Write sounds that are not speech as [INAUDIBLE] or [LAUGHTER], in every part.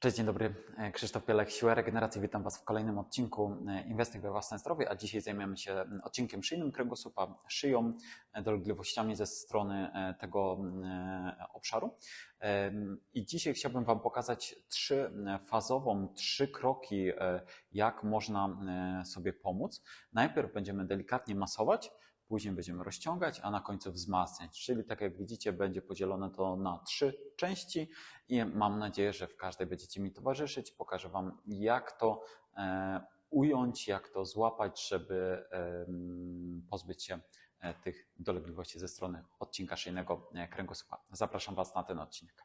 Cześć, dzień dobry. E, Krzysztof Pielek, Siła Regeneracji. Witam Was w kolejnym odcinku e, Inwestuj we własne zdrowie, a dzisiaj zajmiemy się odcinkiem szyjnym kręgosłupa, szyją, e, dolegliwościami ze strony tego obszaru. I dzisiaj chciałbym Wam pokazać trzy e, fazową, trzy kroki, jak można sobie pomóc. Najpierw będziemy delikatnie masować, później będziemy rozciągać, a na końcu wzmacniać. Czyli tak jak widzicie, będzie podzielone to na trzy części i mam nadzieję, że w każdej będziecie mi towarzyszyć. Pokażę Wam, jak to e, ująć, jak to złapać, żeby pozbyć się e, tych dolegliwości ze strony odcinka szyjnego e, kręgosłupa. Zapraszam Was na ten odcinek.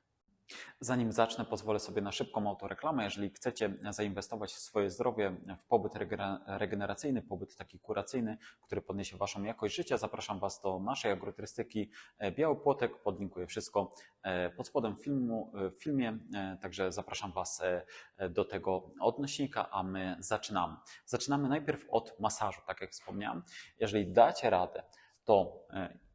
Zanim zacznę, pozwolę sobie na szybką autoreklamę. Jeżeli chcecie zainwestować w swoje zdrowie, w pobyt regener- regeneracyjny, pobyt taki kuracyjny, który podniesie Waszą jakość życia, zapraszam Was do naszej agroturystyki e, Biały Płotek. Podlinkuję wszystko e, pod spodem filmu, e, w filmie, także zapraszam Was do tego odnośnika, a my zaczynamy. Zaczynamy najpierw od masażu, tak jak wspomniałem. Jeżeli dacie radę, to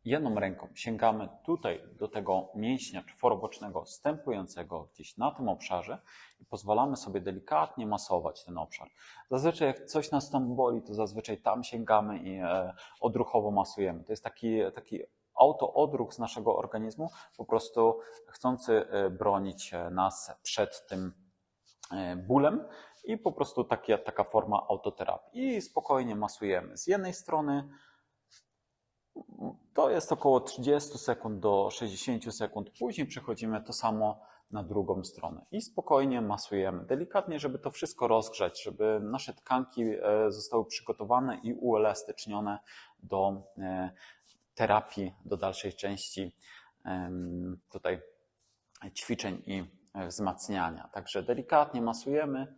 jedną ręką sięgamy tutaj do tego mięśnia czworobocznego stępującego gdzieś na tym obszarze i pozwalamy sobie delikatnie masować ten obszar. Zazwyczaj jak coś nas tam boli, to zazwyczaj tam sięgamy i e, odruchowo masujemy. To jest taki, taki autoodruch z naszego organizmu, po prostu chcący e, bronić nas przed tym e, bólem i po prostu takie, taka forma autoterapii. I spokojnie masujemy z jednej strony, to jest około 30 sekund do 60 sekund. Później przechodzimy to samo na drugą stronę i spokojnie masujemy. Delikatnie, żeby to wszystko rozgrzać, żeby nasze tkanki e, zostały przygotowane i uelastycznione do e, terapii, do dalszej części tutaj ćwiczeń i wzmacniania. Także delikatnie masujemy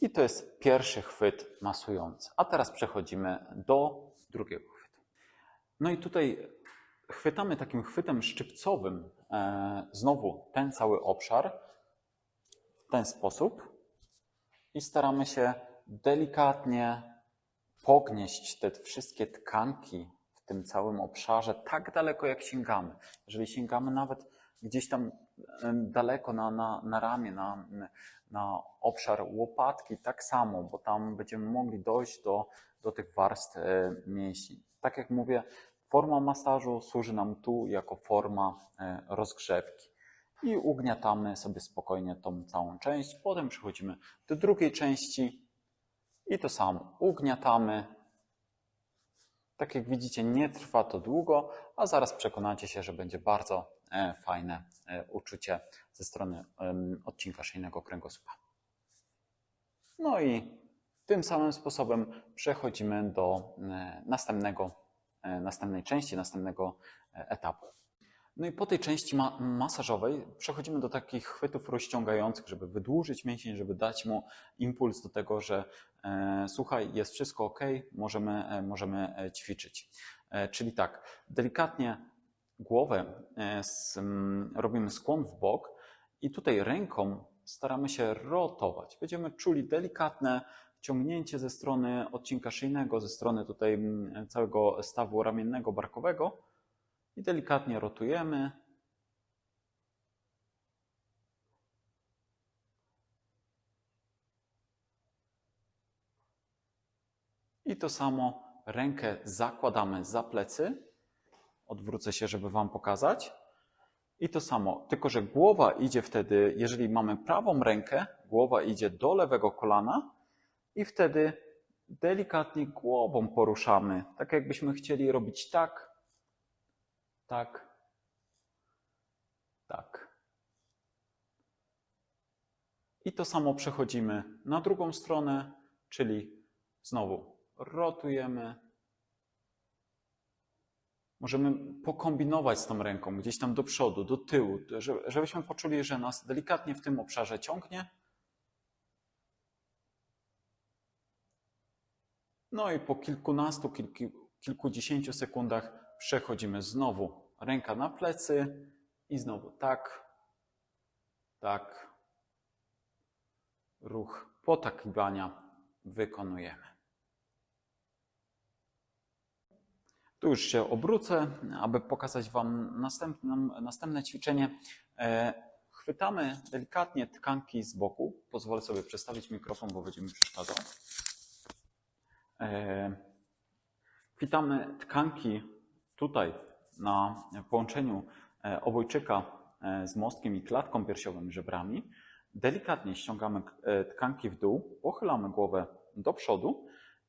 i to jest pierwszy chwyt masujący. A teraz przechodzimy do drugiego. No i tutaj chwytamy takim chwytem szczypcowym e, znowu ten cały obszar w ten sposób i staramy się delikatnie pognieść te wszystkie tkanki w tym całym obszarze tak daleko jak sięgamy. Jeżeli sięgamy nawet gdzieś tam em, daleko na, na, na ramię, na, na obszar łopatki, tak samo, bo tam będziemy mogli dojść do, do tych warstw e, mięśni. Tak jak mówię, forma masażu służy nam tu jako forma e, rozgrzewki. I ugniatamy sobie spokojnie tą całą część. Potem przechodzimy do drugiej części i to samo. Ugniatamy. Tak jak widzicie, nie trwa to długo, a zaraz przekonacie się, że będzie bardzo e, fajne e, uczucie ze strony odcinka szyjnego kręgosłupa. No i tym samym sposobem przechodzimy do następnego, następnej części, następnego e, etapu. No i po tej części ma masażowej przechodzimy do takich chwytów rozciągających, żeby wydłużyć mięsień, żeby dać mu impuls do tego, że e, słuchaj, jest wszystko ok, możemy, e, możemy e, ćwiczyć. E, czyli tak, delikatnie głowę e, s, m, robimy skłon w bok i tutaj ręką staramy się rotować. Będziemy czuli delikatne ciągnięcie ze strony odcinka szyjnego, ze strony tutaj mm, całego stawu ramiennego, barkowego i delikatnie rotujemy. I to samo rękę zakładamy za plecy. Odwrócę się, żeby Wam pokazać. I to samo, tylko że głowa idzie wtedy, jeżeli mamy prawą rękę, głowa idzie do lewego kolana i wtedy delikatnie głową poruszamy, tak jakbyśmy chcieli robić tak, tak, tak. I to samo przechodzimy na drugą stronę, czyli znowu rotujemy. Możemy pokombinować z tą ręką gdzieś tam do przodu, do tyłu, żeby- żebyśmy poczuli, że nas delikatnie w tym obszarze ciągnie. No i po kilkunastu, kilku, kilkudziesięciu sekundach przechodzimy znowu ręka na plecy i znowu tak, tak. Ruch potakiwania wykonujemy. Tu już się obrócę, aby pokazać Wam następne, następne ćwiczenie. E, chwytamy delikatnie tkanki z boku. Pozwolę sobie przestawić mikrofon, bo będzie mi przeszkadzał. E, Chwytamy tkanki tutaj na połączeniu e, obojczyka e, z mostkiem i klatką piersiową żebrami. Delikatnie ściągamy e, tkanki w dół, pochylamy głowę do przodu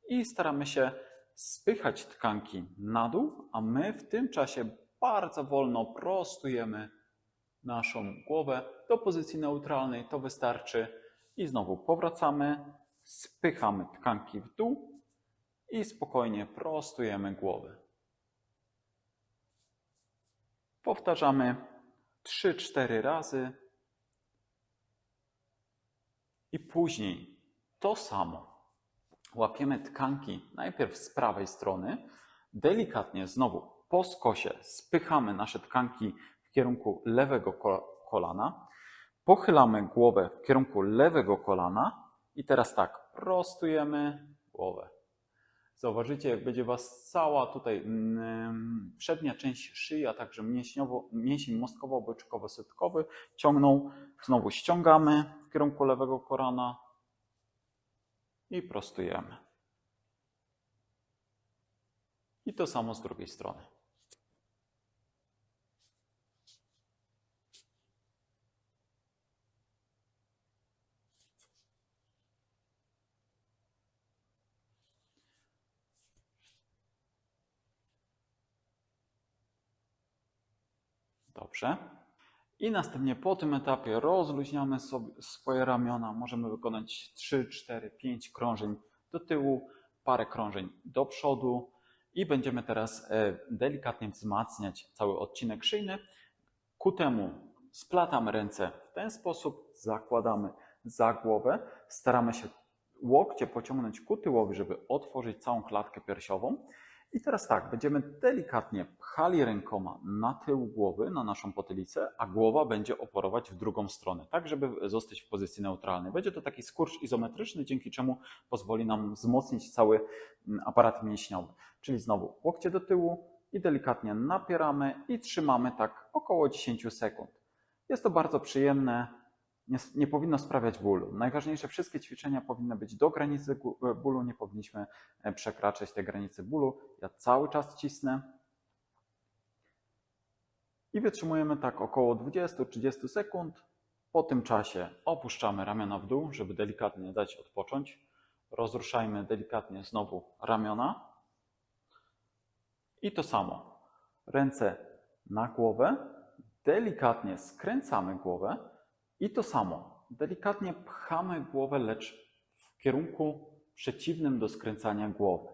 i staramy się spychać tkanki na dół, a my w tym czasie bardzo wolno prostujemy naszą głowę do pozycji neutralnej. To wystarczy. I znowu powracamy, spychamy tkanki w dół i spokojnie prostujemy głowę. Powtarzamy 3-4 razy. I później to samo. Łapiemy tkanki najpierw z prawej strony, delikatnie znowu po skosie spychamy nasze tkanki w kierunku lewego ko- kolana, pochylamy głowę w kierunku lewego kolana i teraz tak, prostujemy głowę. Zauważycie, jak będzie Was cała tutaj mm, przednia część szyi, a także mięśniowo, mięsień mostkowo-obojczykowo-sytkowy ciągną. Znowu ściągamy w kierunku lewego kolana i prostujemy. I to samo z drugiej strony. Dobrze. I następnie po tym etapie rozluźniamy sobie swoje ramiona. Możemy wykonać 3, 4, 5 krążeń do tyłu, parę krążeń do przodu i będziemy teraz e, delikatnie wzmacniać cały odcinek szyjny. Ku temu splatamy ręce w ten sposób, zakładamy za głowę, staramy się łokcie pociągnąć ku tyłowi, żeby otworzyć całą klatkę piersiową. I teraz tak, będziemy delikatnie pchali rękoma na tył głowy, na naszą potylicę, a głowa będzie oporować w drugą stronę, tak żeby zostać w pozycji neutralnej. Będzie to taki skurcz izometryczny, dzięki czemu pozwoli nam wzmocnić cały mm, aparat mięśniowy. Czyli znowu łokcie do tyłu i delikatnie napieramy i trzymamy tak około 10 sekund. Jest to bardzo przyjemne, nie, nie powinno sprawiać bólu. Najważniejsze, wszystkie ćwiczenia powinny być do granicy gu- bólu, nie powinniśmy e, przekraczać tej granicy bólu. Ja cały czas cisnę. I wytrzymujemy tak około 20-30 sekund. Po tym czasie opuszczamy ramiona w dół, żeby delikatnie dać odpocząć. Rozruszajmy delikatnie znowu ramiona. I to samo. Ręce na głowę, delikatnie skręcamy głowę i to samo. Delikatnie pchamy głowę, lecz w kierunku przeciwnym do skręcania głowy.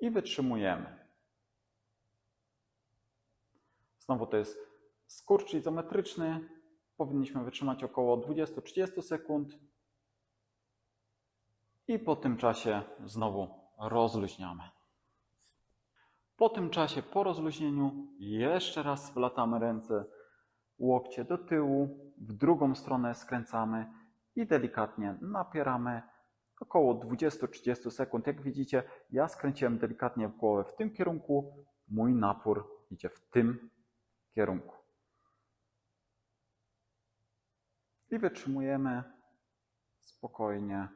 I wytrzymujemy. Znowu to jest skurcz izometryczny. Powinniśmy wytrzymać około 20-30 sekund. I po tym czasie znowu rozluźniamy. Po tym czasie, po rozluźnieniu, jeszcze raz wlatamy ręce, łokcie do tyłu, w drugą stronę skręcamy i delikatnie napieramy około 20-30 sekund. Jak widzicie, ja skręciłem delikatnie w głowę w tym kierunku, mój napór idzie w tym kierunku. I wytrzymujemy spokojnie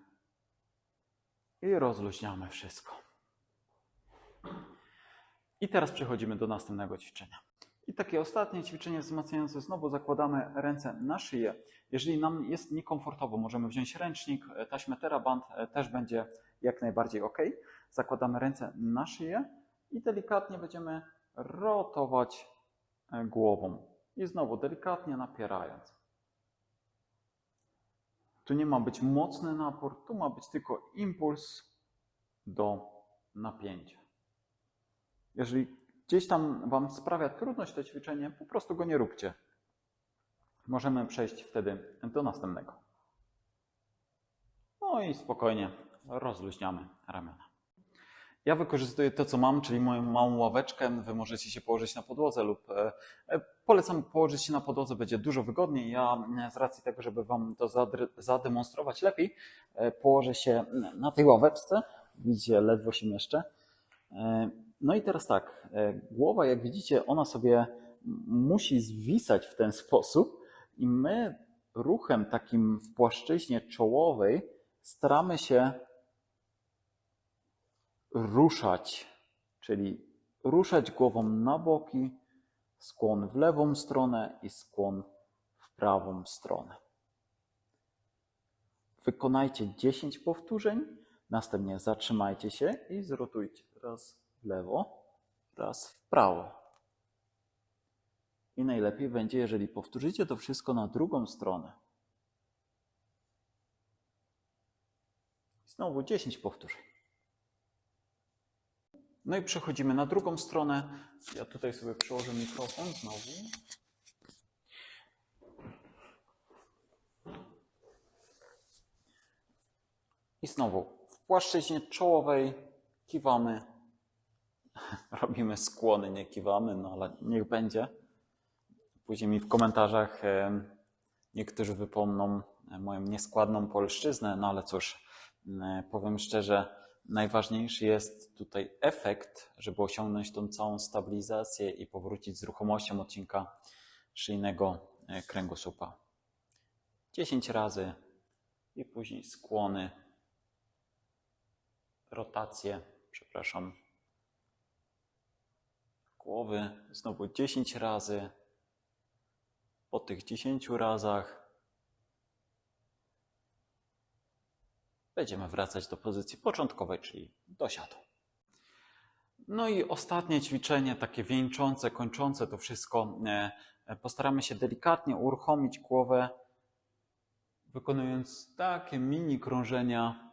i rozluźniamy wszystko. I teraz przechodzimy do następnego ćwiczenia. I takie ostatnie ćwiczenie wzmacniające. Znowu zakładamy ręce na szyję. Jeżeli nam jest niekomfortowo, możemy wziąć ręcznik, taśmę teraband e, też będzie jak najbardziej ok. Zakładamy ręce na szyję i delikatnie będziemy rotować e, głową. I znowu delikatnie napierając. Tu nie ma być mocny napór, tu ma być tylko impuls do napięcia. Jeżeli gdzieś tam Wam sprawia trudność to ćwiczenie, po prostu go nie róbcie. Możemy przejść wtedy do następnego. No i spokojnie rozluźniamy ramiona. Ja wykorzystuję to, co mam, czyli moją małą ławeczkę. Wy możecie się położyć na podłodze lub e, e, polecam położyć się na podłodze, będzie dużo wygodniej. Ja e, z racji tego, żeby Wam to zademonstrować lepiej, położę się na tej ławeczce. Widzicie, ledwo się mieszczę. No i teraz tak, e, głowa, jak widzicie, ona sobie musi zwisać w ten sposób I my ruchem takim w płaszczyźnie czołowej staramy się ruszać, czyli ruszać głową na boki, skłon w lewą stronę i skłon w prawą stronę. Wykonajcie 10 powtórzeń, następnie zatrzymajcie się i zrotujcie raz w lewo, raz w prawo. I najlepiej będzie, jeżeli powtórzycie to wszystko na drugą stronę. Znowu 10 powtórzeń. No i przechodzimy na drugą stronę. Ja tutaj sobie przełożę mikrofon znowu. I znowu w płaszczyźnie czołowej kiwamy. [LAUGHS] Robimy skłony, nie kiwamy, no ale niech będzie. Później mi w komentarzach e, niektórzy wypomną e, moją nieskładną polszczyznę, no ale cóż, e, powiem szczerze, najważniejszy jest tutaj efekt, żeby osiągnąć tą całą stabilizację i powrócić z ruchomością odcinka szyjnego kręgosłupa. 10 razy i później skłony, rotacje, przepraszam, głowy, znowu 10 razy. Po tych 10 razach będziemy wracać do pozycji początkowej, czyli do siadu. No i ostatnie ćwiczenie, takie wieńczące, kończące to wszystko. e, Postaramy się delikatnie uruchomić głowę, wykonując takie mini krążenia.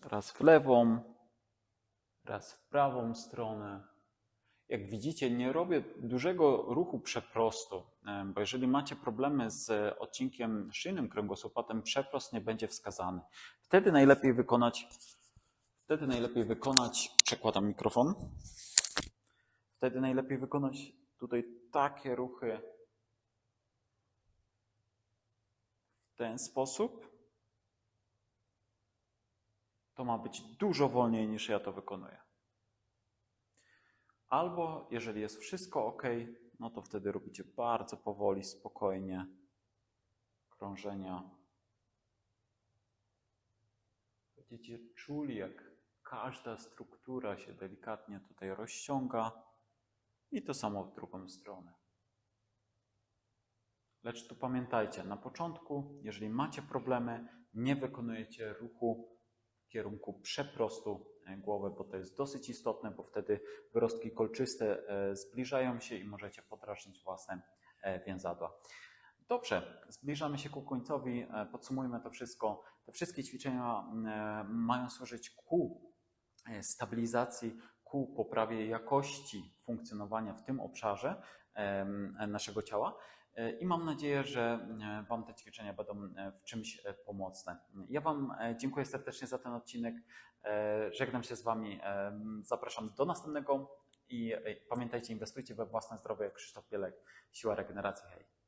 Raz w lewą, raz w prawą stronę. Jak widzicie, nie robię dużego ruchu przeprostu, bo jeżeli macie problemy z odcinkiem szyjnym kręgosłupa, ten przeprost nie będzie wskazany. Wtedy najlepiej wykonać, wtedy najlepiej wykonać, przekładam mikrofon, wtedy najlepiej wykonać tutaj takie ruchy w ten sposób. To ma być dużo wolniej niż ja to wykonuję. Albo jeżeli jest wszystko ok, no to wtedy robicie bardzo powoli, spokojnie krążenia. Będziecie czuli, jak każda struktura się delikatnie tutaj rozciąga i to samo w drugą stronę. Lecz tu pamiętajcie, na początku, jeżeli macie problemy, nie wykonujecie ruchu w kierunku przeprostu e, głowy, bo to jest dosyć istotne, bo wtedy wyrostki kolczyste e, zbliżają się i możecie podrażnić własne e, więzadła. Dobrze, zbliżamy się ku końcowi. Podsumujmy to wszystko. Te wszystkie ćwiczenia mają służyć ku stabilizacji, ku poprawie jakości funkcjonowania w tym obszarze naszego ciała. E, I mam nadzieję, że e, Wam te ćwiczenia będą e, w czymś pomocne. Ja Wam dziękuję serdecznie za ten odcinek. Żegnam się z Wami. Zapraszam do następnego i pamiętajcie, inwestujcie we własne zdrowie. Krzysztof Bielek, Siła Regeneracji. Hej.